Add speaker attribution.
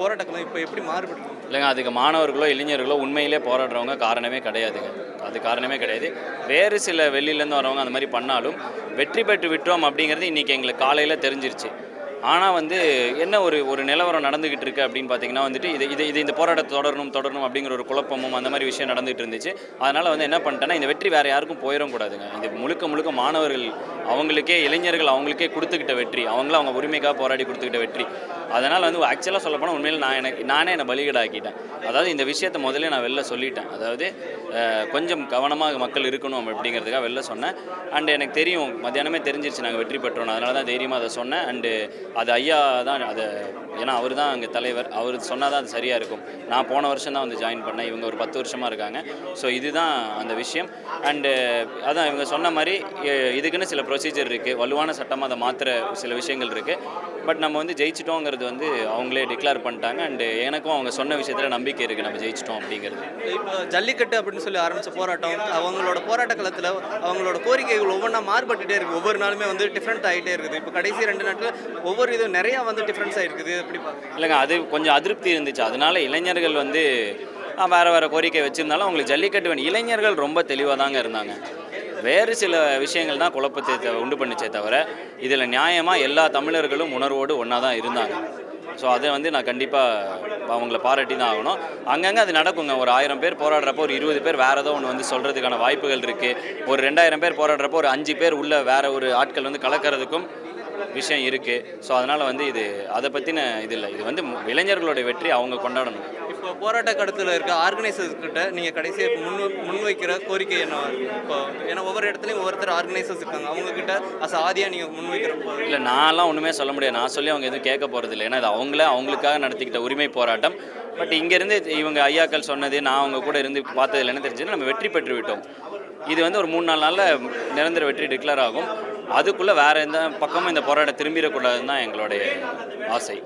Speaker 1: போராட்டங்களும் இப்போ எப்படி மாறுபடுது?
Speaker 2: இல்லைங்க அதுக்கு மாணவர்களோ இளைஞர்களோ உண்மையிலே போராடுறவங்க காரணமே கிடையாதுங்க. அது காரணமே கிடையாது. வேறு சில வெளியிலேருந்து வரவங்க அந்த மாதிரி பண்ணாலும் வெற்றி பெற்று விட்டோம் அப்படிங்கிறது இன்றைக்கி எங்களுக்கு காலையில் தெரிஞ்சிருச்சு. ஆனால் வந்து என்ன ஒரு ஒரு நிலவரம் நடந்துகிட்டு இருக்கு அப்படின்னு பார்த்தீங்கன்னா வந்துட்டு இது இது இது இந்த போராட்டத்தை தொடரணும் தொடரணும் அப்படிங்கிற ஒரு குழப்பமும் அந்த மாதிரி விஷயம் நடந்துகிட்டு இருந்துச்சு. அதனால் வந்து என்ன பண்ணிட்டேன்னா இந்த வெற்றி வேறு யாருக்கும் போயிடும் கூடாதுங்க. இது முழுக்க முழுக்க மாணவர்கள் அவங்களுக்கே இளைஞர்கள் அவங்களுக்கே கொடுத்துக்கிட்ட வெற்றி அவங்களும் அவங்க உரிமைக்காக போராடி கொடுத்துக்கிட்ட வெற்றி. அதனால் வந்து ஆக்சுவலாக சொல்லப்போனால் உண்மையில் நான் எனக்கு நானே என்னை பலிகடாக்கிட்டேன். அதாவது இந்த விஷயத்தை முதல்ல நான் வெளில சொல்லிட்டேன். அதாவது கொஞ்சம் கவனமாக மக்கள் இருக்கணும் அப்படிங்கிறதுக்காக வெளில சொன்னேன். அண்டு எனக்கு தெரியும் மத்தியானமே தெரிஞ்சிருச்சு நாங்கள் வெற்றி பெற்றோம் அதனால தான் தைரியமாக அதை சொன்னேன். அண்டு அது ஐயா தான் அதை ஏன்னா அவர் தான் அங்கே தலைவர். அவர் சொன்னால் தான் அது சரியாக இருக்கும். நான் போன வருஷம் தான் வந்து ஜாயின் பண்ணேன். இவங்க ஒரு பத்து வருஷமாக இருக்காங்க. ஸோ இதுதான் அந்த விஷயம். அண்டு அதான் இவங்க சொன்ன மாதிரி இதுக்குன்னு சில ப்ரொசீஜர் இருக்குது வலுவான சட்டமாக அதை மாற்றுற சில விஷயங்கள் இருக்குது பட் நம்ம வந்து ஜெயிச்சிட்டோங்கிறது வந்து அவங்களே டிக்ளேர் பண்ணிட்டாங்க. அண்டு எனக்கும் அவங்க சொன்ன விஷயத்தில் நம்பிக்கை இருக்குது நம்ம ஜெயிச்சிட்டோம் அப்படிங்கிறது.
Speaker 1: இப்போ ஜல்லிக்கட்டு அப்படின்னு சொல்லி ஆரம்பித்த போராட்டம் அவங்களோட போராட்ட காலத்தில் அவங்களோட கோரிக்கைகள் ஒவ்வொன்றா மாறுபட்டுட்டே இருக்குது ஒவ்வொரு நாளுமே வந்து டிஃப்ரெண்ட் ஆகிட்டே இருக்குது. இப்போ கடைசி ரெண்டு நாட்டில் ஒவ்வொரு இது நிறையா வந்து டிஃப்ரென்ஸாக ஆகிருக்குது எப்படி பார்க்குறீங்க?
Speaker 2: இல்லைங்க அது கொஞ்சம் அதிருப்தி இருந்துச்சு. அதனால இளைஞர்கள் வந்து வேறு வேறு கோரிக்கை வச்சிருந்தாலும் அவங்களுக்கு ஜல்லிக்கட்டு வேணும். இளைஞர்கள் ரொம்ப தெளிவாக தாங்க இருந்தாங்க. வேறு சில விஷயங்கள் தான் குழப்பத்தை உண்டு பண்ணுச்சே தவிர இதில் நியாயமாக எல்லா தமிழர்களும் உணர்வோடு ஒன்றா தான் இருந்தாங்க. ஸோ அதை வந்து நான் கண்டிப்பாக அவங்கள பாராட்டி தான் ஆகணும். அங்கங்கே அது நடக்குங்க. ஒரு ஆயிரம் பேர் போராடுறப்போ ஒரு இருபது பேர் வேறு ஏதோ ஒன்று வந்து சொல்கிறதுக்கான வாய்ப்புகள் இருக்குது ஒரு ரெண்டாயிரம் பேர் போராடுறப்போ ஒரு அஞ்சு பேர் உள்ள வேறு ஒரு ஆட்கள் வந்து கலக்கிறதுக்கும் விஷயம் இருக்குது ஸோ அதனால் வந்து இது அதை பற்றின இது இல்லை. இது வந்து இளைஞர்களுடைய வெற்றி அவங்க கொண்டாடணும்.
Speaker 1: இப்போ போராட்ட கடத்தில் இருக்க ஆர்கனைசர்ஸ் கிட்ட நீங்கள் கடைசியாக முன் முன்வைக்கிற கோரிக்கை என்ன இப்போ ஏன்னா ஒவ்வொரு இடத்துலையும் ஒவ்வொருத்தர் ஆர்கனைசர்ஸ் இருக்காங்க. அவங்க கிட்ட அஸ் ஆதியாக நீங்கள் முன்வைக்கிற போ-
Speaker 2: இல்லை நான்லாம் ஒன்றுமே சொல்ல முடியாது. நான் சொல்லி அவங்க எதுவும் கேட்க போகிறது இல்லை. ஏன்னா இது அவங்களே அவங்களுக்காக நடத்திக்கிட்ட உரிமை போராட்டம். பட் இங்கேருந்து இவங்க ஐயாக்கள் சொன்னது நான் அவங்க கூட இருந்து பார்த்தது இல்லைன்னு தெரிஞ்சது நம்ம வெற்றி பெற்று விட்டோம் இது வந்து ஒரு மூணு நாலு நாளில் நிரந்தர வெற்றி டிக்ளேர் ஆகும். அதுக்குள்ளே வேறு எந்த பக்கமும் இந்த போராட்டம் திரும்பிடக்கூடாதுன்னு தான் எங்களுடைய ஆசை.